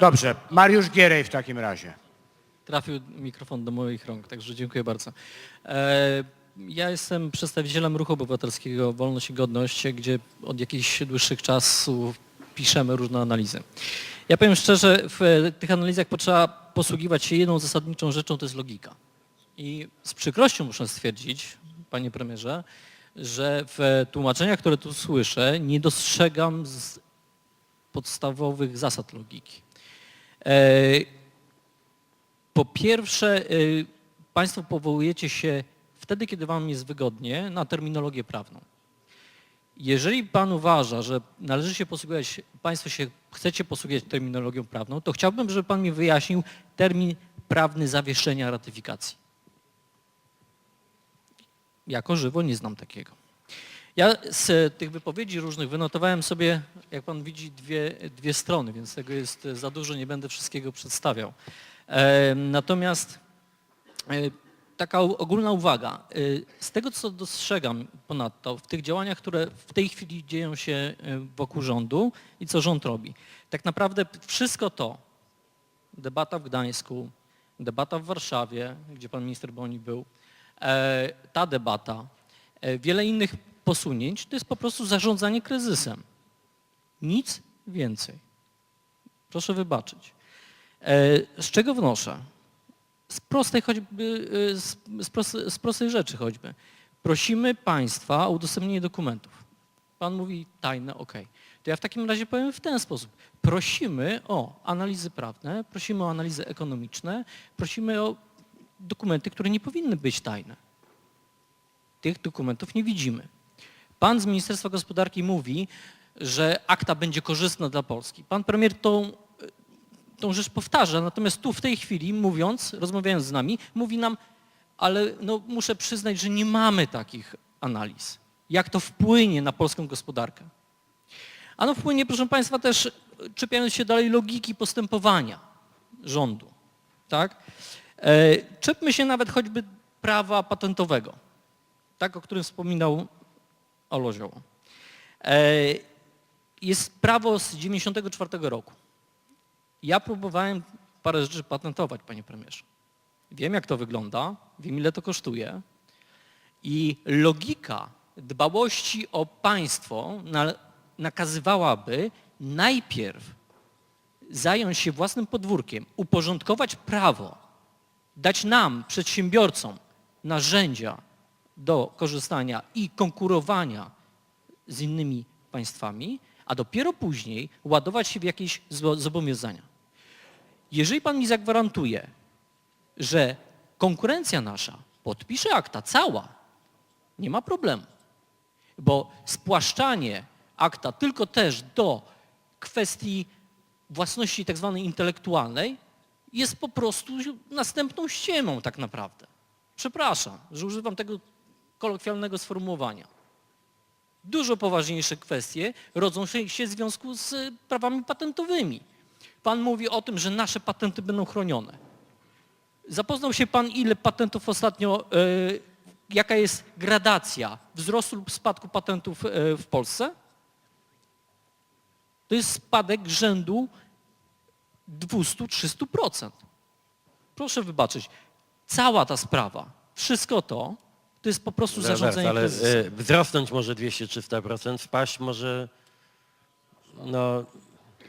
Dobrze, Mariusz Gierej w takim razie. Trafił mikrofon do moich rąk, także dziękuję bardzo. E, Ja jestem przedstawicielem ruchu obywatelskiego Wolność i Godność, gdzie od jakichś dłuższych czasów piszemy różne analizy. Ja powiem szczerze, w tych analizach potrzeba posługiwać się jedną zasadniczą rzeczą, to jest logika. I z przykrością muszę stwierdzić, panie premierze, że w tłumaczeniach, które tu słyszę, nie dostrzegam podstawowych zasad logiki. E, po pierwsze, y, Państwo powołujecie się wtedy, kiedy Wam jest wygodnie, na terminologię prawną. Jeżeli Pan uważa, że należy się posługiwać, Państwo się chcecie posługiwać terminologią prawną, to chciałbym, żeby Pan mi wyjaśnił termin prawny zawieszenia ratyfikacji. Jako żywo nie znam takiego. Ja z tych wypowiedzi różnych wynotowałem sobie, jak Pan widzi, dwie, dwie strony, więc tego jest za dużo, nie będę wszystkiego przedstawiał. Natomiast e, taka ogólna uwaga. E, Z tego, co dostrzegam ponadto w tych działaniach, które w tej chwili dzieją się e, wokół rządu i co rząd robi, tak naprawdę wszystko to, debata w Gdańsku, debata w Warszawie, gdzie pan minister Boni był, ta debata, wiele innych posunięć, to jest po prostu zarządzanie kryzysem. Nic więcej. Proszę wybaczyć. E, Z czego wnoszę? Z prostej choćby, e, z, prostej, z prostej rzeczy choćby. Prosimy Państwa o udostępnienie dokumentów. Pan mówi tajne, ok. To ja w takim razie powiem w ten sposób. Prosimy o analizy prawne, prosimy o analizy ekonomiczne, prosimy o dokumenty, które nie powinny być tajne. Tych dokumentów nie widzimy. Pan z Ministerstwa Gospodarki mówi, że akta będzie korzystna dla Polski. Pan premier tą, tą rzecz powtarza, natomiast tu w tej chwili mówiąc, rozmawiając z nami, mówi nam, ale no, muszę przyznać, że nie mamy takich analiz. Jak to wpłynie na polską gospodarkę? Ano wpłynie, proszę Państwa, też czepiając się dalej logiki postępowania rządu. Tak? E, Czepmy się nawet choćby prawa patentowego, tak, o którym wspominał Olozioło. E, Jest prawo z 94 roku. Ja próbowałem parę rzeczy patentować, panie premierze. Wiem, jak to wygląda, wiem, ile to kosztuje. I logika dbałości o państwo na, nakazywałaby najpierw zająć się własnym podwórkiem, uporządkować prawo, dać nam, przedsiębiorcom, narzędzia do korzystania i konkurowania z innymi państwami, a dopiero później ładować się w jakieś zo- zobowiązania. Jeżeli pan mi zagwarantuje, że konkurencja nasza podpisze akta cała, nie ma problemu. Bo spłaszczanie akta tylko też do kwestii własności tak zwanej intelektualnej jest po prostu następną ściemą tak naprawdę. Przepraszam, że używam tego kolokwialnego sformułowania. Dużo poważniejsze kwestie rodzą się w związku z y, prawami patentowymi. Pan mówi o tym, że nasze patenty będą chronione. Zapoznał się pan, ile patentów ostatnio, e, jaka jest gradacja wzrostu lub spadku patentów e, w Polsce? To jest spadek rzędu 200-300%. Proszę wybaczyć, cała ta sprawa, wszystko to, to jest po prostu Robert, zarządzanie ale kryzysem. y, wzrosnąć może 200-300%, wpaść może no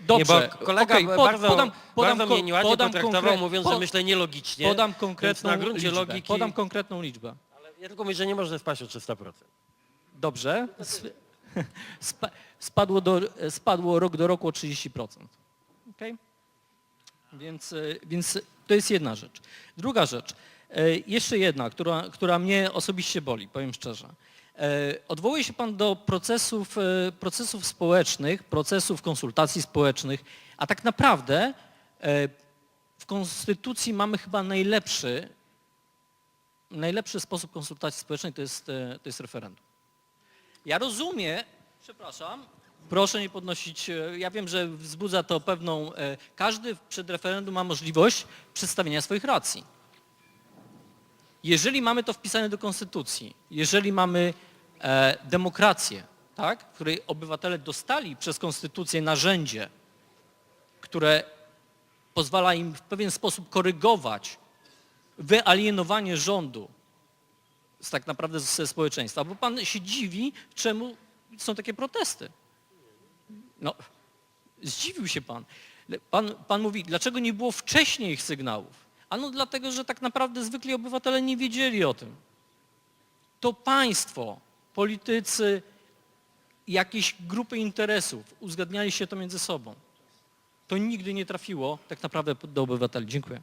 Dobrze, nie, bo kolega okej, pod- bardzo, podam- podam bardzo mnie nieładnie podam potraktował, konkre- mówiąc, po- że myślę nielogicznie. Podam konkretną na gruncie liczbę. logiki. Podam konkretną liczbę. Ale ja tylko mówię, że nie może spaść o 300%. Dobrze. S- Spa- Spadło, do, spadło rok do roku o 30%. Okay? Więc, e, więc to jest jedna rzecz. Druga rzecz, jeszcze jedna, która, która mnie osobiście boli, powiem szczerze. E, Odwołuje się Pan do procesów, e, procesów społecznych, procesów konsultacji społecznych, a tak naprawdę e, w Konstytucji mamy chyba najlepszy, najlepszy sposób konsultacji społecznej to jest, e, to jest referendum. Ja rozumiem, przepraszam, proszę nie podnosić, e, ja wiem, że wzbudza to pewną, e, każdy przed referendum ma możliwość przedstawienia swoich racji. Jeżeli mamy to wpisane do konstytucji, jeżeli mamy e, demokrację, tak, w której obywatele dostali przez konstytucję narzędzie, które pozwala im w pewien sposób korygować wyalienowanie rządu z tak naprawdę ze społeczeństwa. Bo pan się dziwi, czemu są takie protesty. No, zdziwił się pan. Pan, pan mówi, dlaczego nie było wcześniej ich sygnałów? Ano dlatego, że tak naprawdę zwykli obywatele nie wiedzieli o tym. To państwo, politycy, jakieś grupy interesów uzgadniali się to między sobą. To nigdy nie trafiło tak naprawdę do obywateli. Dziękuję.